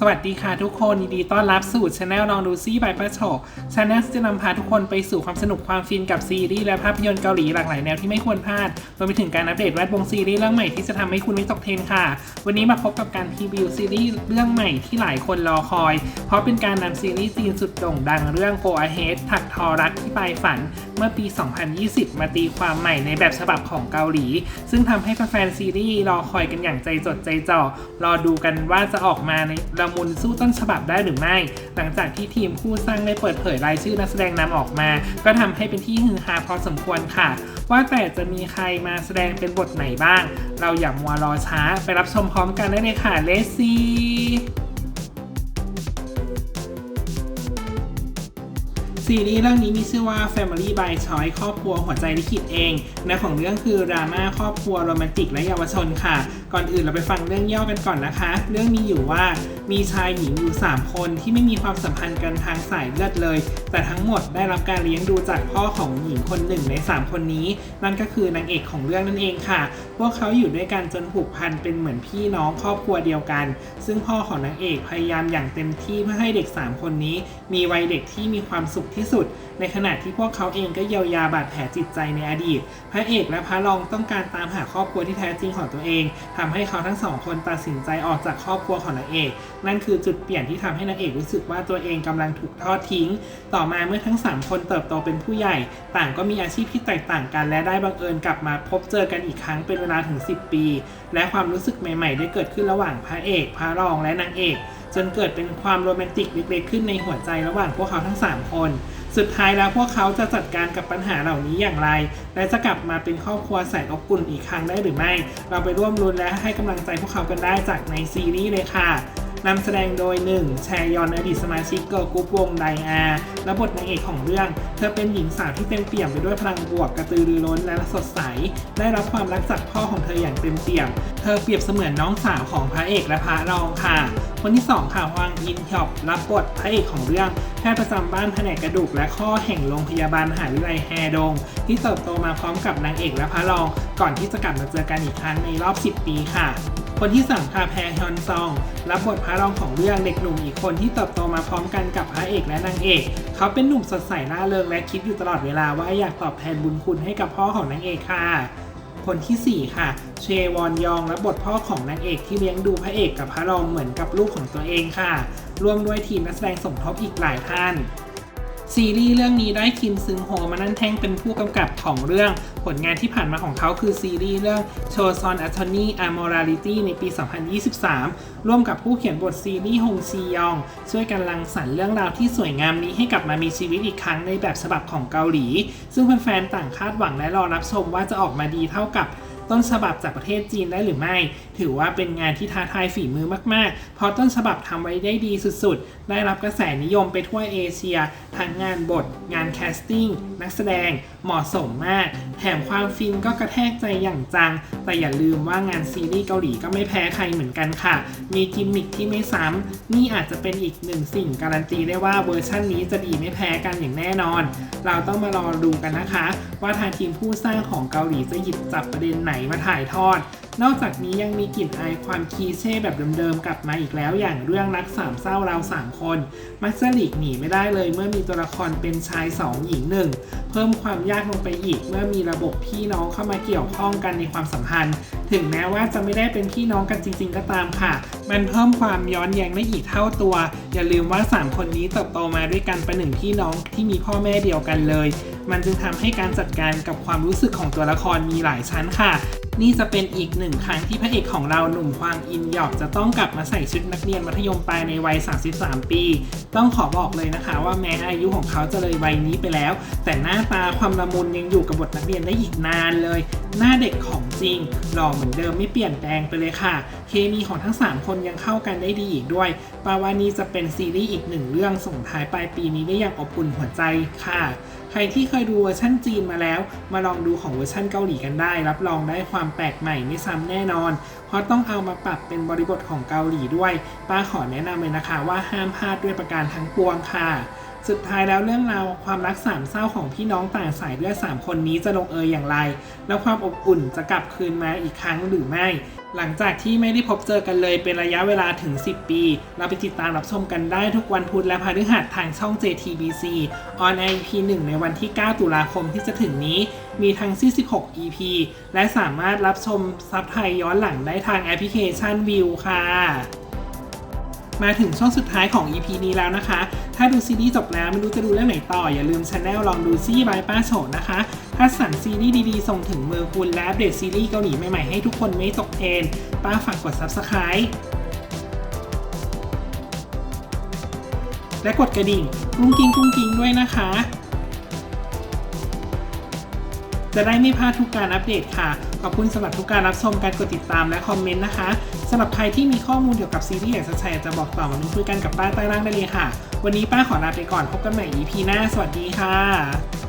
สวัสดีค่ะทุกคนยินดีต้อนรับสู่ช anel ลองดูซี่บายป้าโฉกช anel จะนำพาทุกคนไปสู่ความสนุกความฟินกับซีรีส์และภาพยนตร์เกาหลีหลากหลายแนวที่ไม่ควรพลาดรวมไปถึงการอัปเดตแวดวงซีรีส์เรื่องใหม่ที่จะทำให้คุณไม่ตกเทรนค่ะ วันนี้มาพบกับการพรีวิวซีรีส์เรื่องใหม่ที่หลายคนรอคอย เพราะเป็นการนำซีรีส์จีนสุดโด่งดังเรื่อง Go Ahead ถักทอรักที่ปลายฝัน เมื่อปี 2020 มาตีความใหม่ในแบบฉบับของเกาหลี ซึ่งทำให้แฟนซีรีส์รอคอยกันอย่างใจจดใจจ่อรอดูกันว่าจะออกมาในละมูลสู้ต้นฉบับได้หรือไม่ หลังจากที่ทีมผู้สร้างได้เปิดเผยรายชื่อนักแสดงนำออกมา ก็ทำให้เป็นที่ฮือฮาพอสมควรค่ะ ว่าแต่จะมีใครมาแสดงเป็นบทไหนบ้าง เราอย่ามัวรอช้าไปรับชมพร้อมกันได้เลยค่ะเลซี่ ซีรีส์เรื่องนี้มีชื่อว่า Family by Choice ครอบครัวหัวใจลิขิตเองเนื้อของเรื่องคือดราม่าครอบครัวโรแมนติกและเยาวชนค่ะ ก่อนอื่นเราไปฟังเรื่องย่อกันก่อนนะคะ เรื่องมีอยู่ว่ามีชายหญิงอยู่ 3 คนที่ไม่มีความสัมพันธ์กันทางสายเลือดเลย แต่ทั้งหมดได้รับการเลี้ยงดูจากพ่อของหญิงคนหนึ่งใน 3 คนนี้ นั่นก็คือนางเอกของเรื่องนั่นเองค่ะ พวกเขาอยู่ด้วยกันจนผูกพันเป็นเหมือนพี่น้องครอบครัวเดียวกัน ซึ่งพ่อของนางเอกพยายามอย่างเต็มที่เพื่อให้เด็ก 3 คนนี้ มีวัยเด็กที่มีความสุขที่สุด ในขณะที่พวกเขาเองก็เยียวยาบาดแผลจิตใจในอดีต พระเอกและพระรองต้องการตามหาครอบครัวที่แท้จริงของตัวเองทำให้เขาทั้งสองคนตัดสินใจออกจากครอบครัวของนางเอก นั่นคือจุดเปลี่ยนที่ทำให้นางเอกรู้สึกว่าตัวเองกำลังถูกทอดทิ้ง ต่อมาเมื่อทั้ง 3 คนเติบโตเป็นผู้ใหญ่ ต่างก็มีอาชีพที่แตกต่างกันและได้บังเอิญกลับมาพบเจอกันอีกครั้งเป็นเวลาถึง 10 ปี และความรู้สึกใหม่ ๆ ได้เกิดขึ้นระหว่างพระเอก พระรองและนางเอก จนเกิดเป็นความโรแมนติกเล็กๆขึ้นในหัวใจระหว่างพวกเขาทั้ง 3 คน สุดท้ายแล้วพวกเขาจะจัดการกับปัญหาเหล่านี้อย่างไร และจะกลับมาเป็นครอบครัวแสนอบอุ่นอีกครั้งได้หรือไม่ เราไปร่วมรุ้นและให้กำลังใจพวกเขากันได้จากในซีรีส์เลยค่ะนำแสดงโดย 1. แชยอนอดีตสมาชิกเกิร์ลกรุ๊ปวงไดอาและบทนางเอกของเรื่อง เธอเป็นหญิงสาวที่เต็มเปี่ยมไปด้วยพลังบวกกระตือรือร้นและสดใส ได้รับความรักจากพ่อของเธออย่างเต็มเปี่ยม เธอเปรียบเสมือนน้องสาวของพระเอกและพระรองค่ะ คนที่ 2 ค่ะฮวางอินฮยอบรับบทพระเอกของเรื่องแพทย์ประจำบ้านแผนกกระดูกและข้อแห่งโรงพยาบาลมหาวิทยาลัยแฮดง ที่เติบโตมาพร้อมกับนางเอกและพระรอง ก่อนที่จะกลับมาเจอกันอีกครั้งในรอบ 10 ปีค่ะคนที่สามค่ะแพรฮยอนซอง รับบทพระรองของเรื่องเด็กหนุ่มอีกคนที่เติบโตมาพร้อมกันกับพระเอกและนางเอก เขาเป็นหนุ่มสดใสร่าเริงและคิดอยู่ตลอดเวลาว่าอยากตอบแทนบุญคุณให้กับพ่อของนางเอกค่ะ คนทีสี่ 4 ค่ะ เชวอนยองรับบทพ่อของนางเอกที่เลี้ยงดูพระเอกกับพระรองเหมือนกับลูกของตัวเองค่ะ ร่วมด้วยทีมนักแสดงสมทบอีกหลายท่าน ซีรีส์เรื่องนี้ได้คิมซึงโฮมานั่นแท่งเป็นผู้กำกับของเรื่อง ผลงานที่ผ่านมาของเขาคือซีรีส์เรื่อง c h o s o n Attorney Amorality ในปี 2023 ร่วมกับผู้เขียนบทซีรีส์ฮงซียอง ช่วยกันรังสรรค์เรื่องราวที่สวยงามนี้ให้กลับมามีชีวิตอีกครั้งในแบบฉบับของเกาหลี ซึ่งแฟนๆต่างคาดหวังและรอรับชมว่าจะออกมาดีเท่ากับ ต้นฉบับจากประเทศจีนได้หรือไม่ ถือว่าเป็นงานที่ท้าทายฝีมือมากๆ เพราะต้นฉบับทำไว้ได้ดีสุดๆ ได้รับกระแสนิยมไปทั่วเอเชีย ทั้งงานบท งานแคสติ้ง นักแสดง เหมาะสมมาก แถมความฟินก็กระแทกใจอย่างจัง แต่อย่าลืมว่างานซีรีส์เกาหลีก็ไม่แพ้ใครเหมือนกันค่ะ มีกิมมิคที่ไม่ซ้ำ นี่อาจจะเป็นอีกหนึ่งสิ่งการันตีได้ว่าเวอร์ชั่นนี้จะดีไม่แพ้กันอย่างแน่นอน เราต้องมารอดูกันนะคะ ว่าทางทีมผู้สร้างของเกาหลีจะหยิบจับประเด็นไหนมาถ่ายทอด นอกจากนี้ยังมีกลิ่นอายความคีเช่แบบเดิมๆกลับมาอีกแล้วอย่างเรื่องรักสามเศร้าเราสามคนมักจะหลีกหนีไม่ได้เลย เมื่อมีตัวละครเป็นชายสองหญิงหนึ่งเพิ่มความยากลงไปอีก เมื่อมีระบบพี่น้องเข้ามาเกี่ยวข้องกันในความสัมพันธ์ ถึงแม้ว่าจะไม่ได้เป็นพี่น้องกันจริง ๆ ก็ตามค่ะ มันเพิ่มความย้อนแย้งได้อีกเท่าตัว อย่าลืมว่า 3 คนนี้เติบโตมาด้วยกันเป็นหนึ่งพี่น้องที่มีพ่อแม่เดียวกันเลย มันจึงทำให้การจัดการกับความรู้สึกของตัวละครมีหลายชั้นค่ะ นี่จะเป็นอีกหนึ่งครั้งที่พระเอกของเราหนุ่มควางอินหยอกจะต้องกลับมาใส่ชุดนักเรียนมัธยมปลายในวัย 33 ปี ต้องขอบอกเลยนะคะว่าแม้อายุของเขาจะเลยวัยนี้ไปแล้ว แต่หน้าตาความละมุนยังอยู่กับบทนักเรียนได้อีกนานเลย หน้าเด็กของจริงหล่อเหมือนเดิมไม่เปลี่ยนแปลงไปเลยค่ะ เคมีของทั้ง 3 คนยังเข้ากันได้ดีอีกด้วยปาวานีจะเป็นซีรีส์อีกหนึ่งเรื่องส่งท้ายปลายปีนี้ได้อย่างอบอุ่นหัวใจค่ะ ใครที่เคยดูเวอร์ชั่นจีนมาแล้ว มาลองดูของเวอร์ชั่นเกาหลีกันได้ รับรองได้ความแปลกใหม่ไม่ซ้ำแน่นอน เพราะต้องเอามาปรับเป็นบริบทของเกาหลีด้วย ป้าขอแนะนำเลยนะคะว่าห้ามพลาดด้วยประการทั้งปวงค่ะ สุดท้ายแล้วเรื่องราวความรักสามเศร้าของพี่น้องต่างสายเลือดสามคนนี้จะลงเอยอย่างไร แล้วความอบอุ่นจะกลับคืนมาอีกครั้งหรือไม่ หลังจากที่ไม่ได้พบเจอกันเลยเป็นระยะเวลาถึง 10 ปี เราไปติดตามรับชมกันได้ทุกวันพุธและพฤหัสทางช่อง JTBC ออน EP 1ในวันที่ 9 ตุลาคมที่จะถึงนี้ มีทั้ง46 EP และสามารถรับชมซับไทยย้อนหลังได้ทางแอปพลิเคชันวิวค่ะ มาถึงช่วงสุดท้ายของ EP นี้แล้วนะคะ ถ้าดูซีรีส์จบแล้วไม่รู้จะดูเรื่องไหนต่อ อย่าลืมช anel ลองดูซี่บายป้าโฉนะคะถ้าสั่งซีรีส์ดีๆ ส่งถึงมือคุณและอัปเดตซีรีส์เกาหลีใหม่ๆ ให้ทุกคนไม่ตกเทรนป้าฝากกด Subscribe และกดกระดิ่งกุ้งกิ้งกุ้งกิ้งด้วยนะคะ จะได้ไม่พลาดทุกการอัปเดตค่ะ ขอบคุณสำหรับทุกการรับชมการกดติดตามและคอมเมนต์นะคะ สำหรับใครที่มีข้อมูลเกี่ยวกับซีรีส์อยากจะแชร์จะบอกต่อมาคุยกันกับป้าใต้ล่างได้เลยค่ะ วันนี้ป้าขอลาไปก่อนพบกันใหม่ EP หน้า สวัสดีค่ะ